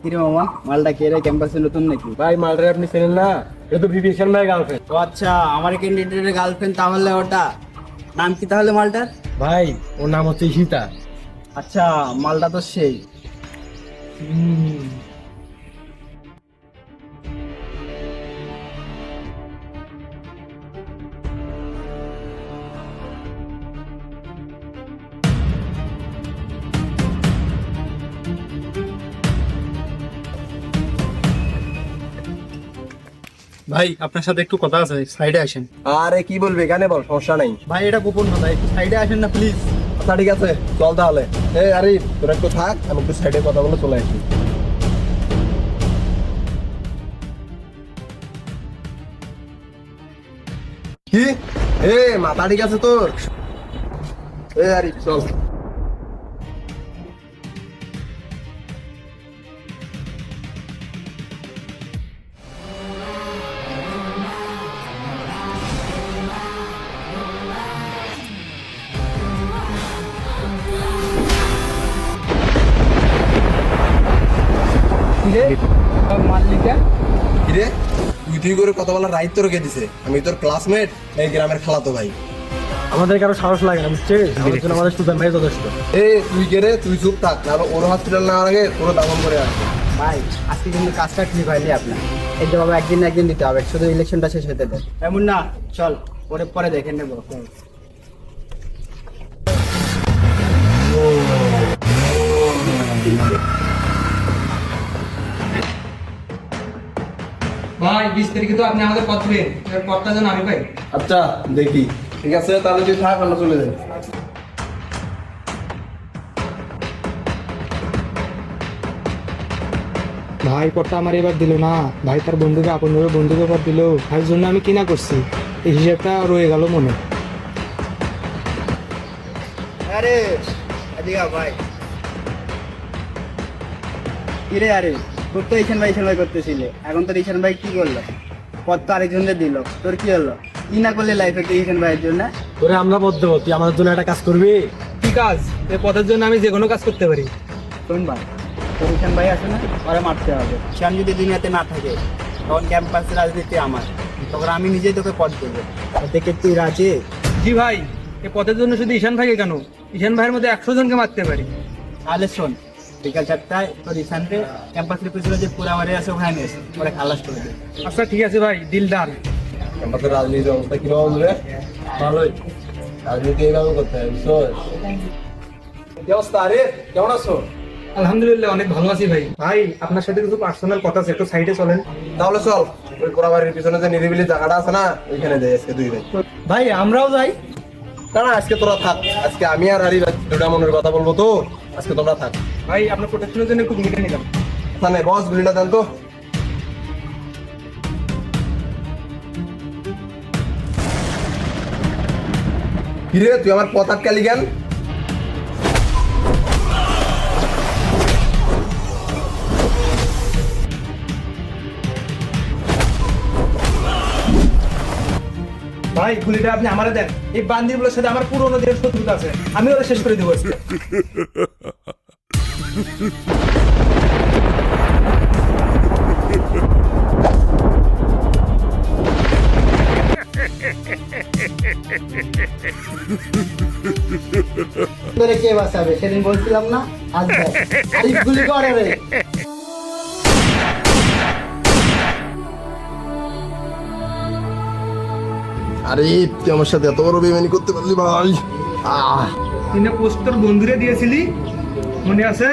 কিরে মামা মালটা কে রে? ক্যাম্পাসে নতুন নাকি? ভাই মালটারে আপনি চেনেন না? এটা তো বিভীষণ ভাই গার্লফ্রেন্ড ও আচ্ছা আমার ক্যান্ডিডেটের গার্লফ্রেন্ড তাহলে ওটা। নাম কি তাহলে মালটার? ভাই ওর নাম হচ্ছে সীতা আচ্ছা মালটা তো সেই। ভাই আপনার সাথে একটু কথা আছে সাইডে আসেন। আরে কি বলবি? এখানে বল সমস্যা নাই। ভাই এটা গোপন কথা একটু সাইডে আসেন না প্লিজ আচ্ছা ঠিক আছে চল তাহলে। এই আরে তোরা একটু থাক আমি একটু সাইডে কথা বলে চলে আসি। কি? এ মাথা ঠিক আছে তোর? এ আরে চল। মাল্লিকা কিরে? তুই তুই করে কথা বলার রাইট তোর কে দিছে? আমি তোর ক্লাসমেট এই গ্রামের খালাতো ভাই। আমাদের কারও সাহস লাগে না বুঝছিস? আমাদের জন্য আমাদের সুদান ভাই যথেষ্ট। এ তুই কে রে? তুই চুপ থাক না ওর হসপিটাল না আগে পুরো দামন করে আসবে। ভাই আজকে কিন্তু কাজটা ঠিক হয়নি আপনার। এই তো বাবা একদিন একদিন দিতে হবে শুধু ইলেকশনটা শেষ হতে দেয়। এমন না চল পরে পরে দেখে নেব। ভাই বিশ তারিখে তো আপনি আমাদের পথ দিবেন পথটা যেন আমি পাই। আচ্ছা দেখি। ঠিক আছে তাহলে তুই থাক আমরা চলে যাই। ভাই পরটা আমার এবার দিল না। ভাই তার বন্ধুকে আপন ভাবে বন্ধুকে পর দিল। ভাইয়ের জন্য আমি কিনা করছি। এই হিসাবটা রয়ে গেল মনে। আরে ভাই। কিরে আরে? তোর তো ঈশান ভাই ঈশান ভাই করতেছিলে। এখন তোর ঈশান ভাই কি করল? পদ তো আরেকজনকে দিল। তোর কি হলো? কি না করলে লাইফে তুই ঈশান ভাইয়ের জন্য? তোরে আমরা বদ্ধ তুই আমাদের জন্য একটা কাজ করবি? কি কাজ? এই পথের জন্য আমি যে কোনো কাজ করতে পারি। শোন ভাই তোর ঈশান ভাই আছে না? ওরা মারতে হবে। ঈশান যদি দুনিয়াতে না থাকে তখন ক্যাম্পাসের রাজনীতি আমার। তখন আমি নিজেই তোকে পদ দেবো। দেখে তুই রাজি? জি ভাই এই পথের জন্য শুধু ঈশান ভাইকে কেন? ঈশান ভাইয়ের মধ্যে একশো জনকে মারতে পারি। তাহলে শোন বিকাল চারটায় ক্যাম্পাসের পিছনে যে পুরা বাড়ি আছে ওখানে ওরা খালাস করে আচ্ছা ঠিক আছে ভাই দিল ডান আমাদের রাজনীতির অবস্থা কীরকম রে? ভালোই। রাজনীতি এইভাবে করতে হবে বুঝছ কি অবস্থা? আরে কেমন আছো? আলহামদুলিল্লাহ অনেক ভালো আছি ভাই। ভাই আপনার সাথে কিছু পার্সোনাল কথা আছে একটু সাইডে চলেন। তাহলে চল। ওই কোরাবাড়ির পিছনে যে নিরিবিলি জায়গাটা আছে না ওইখানে যাই আজকে দুই ভাই ভাই আমরাও যাই। না না আজকে তোরা থাক। আজকে আমি আর হারি দুটা মনের কথা বলব তো। আজকে তোমরা থাক। ভাই আপনার প্রোটেকশনের জন্য খুব মিটে নিলাম। তাহলে বস গুলিটা দেন তো। কিরে তুই আমার পথ আটকালি কেন ভাই, গুলিটা আপনি আমারে দেন। এই সাথে আমার পুরোনো দিনের শত্রুতা আছে। আমি ওরা শেষ করে দেবো কে বাঁচাবে? সেদিন বলছিলাম না, আজ গুলি করে রে। আরে, তুই আমার সাথে এত বড় বেমানি করতে পারলি ভাই। আহ। তিনটা পোস্টার বন্ধুরে দিয়েছিলি? মনে আছে?